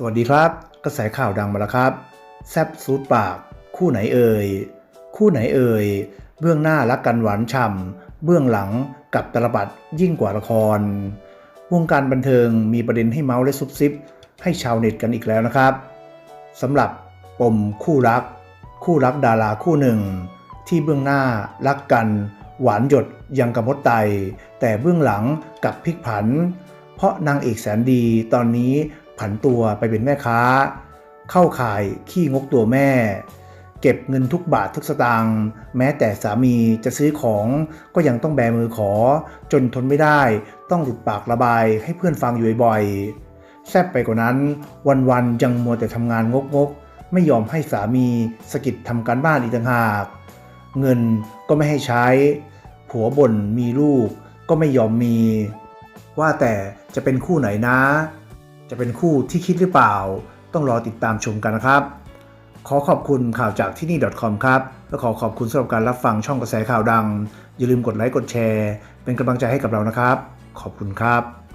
สวัสดีครับ กระแสข่าวดังมาแล้วครับ แซบซูดปาก คู่ไหนเอ่ย คู่ไหนเอ่ย เบื้องหน้ารักกันหวานฉ่ำ เบื้องหลังกับตลบัดยิ่งกว่าละคร วงการบันเทิงมีประเด็นให้เมาส์และซุบซิบ ให้ชาวเน็ตกันอีกแล้วนะครับสำหรับปมคู่รัก คู่รักดาราคู่หนึ่ง ที่เบื้องหน้ารักกัน หวานหยดยังกระมดไต แต่เบื้องหลังกับพลิกผัน เพราะนางเอกแสนดีตอนนี้ ผันตัวไปเป็นแม่ค้า เข้าข่ายขี้งกตัวแม่ เก็บเงินทุกบาททุกสตางค์แม้แต่สามีจะซื้อของก็ยังต้องแบมือขอ จนทนไม่ได้ต้องหลุดปากระบายให้เพื่อนฟังอยู่บ่อยๆแซบไปกว่านั้น วันๆยังมัวแต่ทำงานงกๆ ไม่ยอมให้สามีสกิดทำการบ้านอีกต่างหาก เงินก็ไม่ให้ใช้ ผัวบ่นมีลูกก็ไม่ยอมมี ว่าแต่จะเป็นคู่ไหนนะ จะเป็นคู่ที่คิดหรือเปล่า ต้องรอติดตามชมกันนะครับ ขอขอบคุณข่าวจากที่นี่ .com ครับ และขอขอบคุณสำหรับการรับฟังช่องกระแสข่าวดัง อย่าลืมกดไลค์กดแชร์ เป็นกำลังใจให้กับเรานะครับ ขอบคุณครับ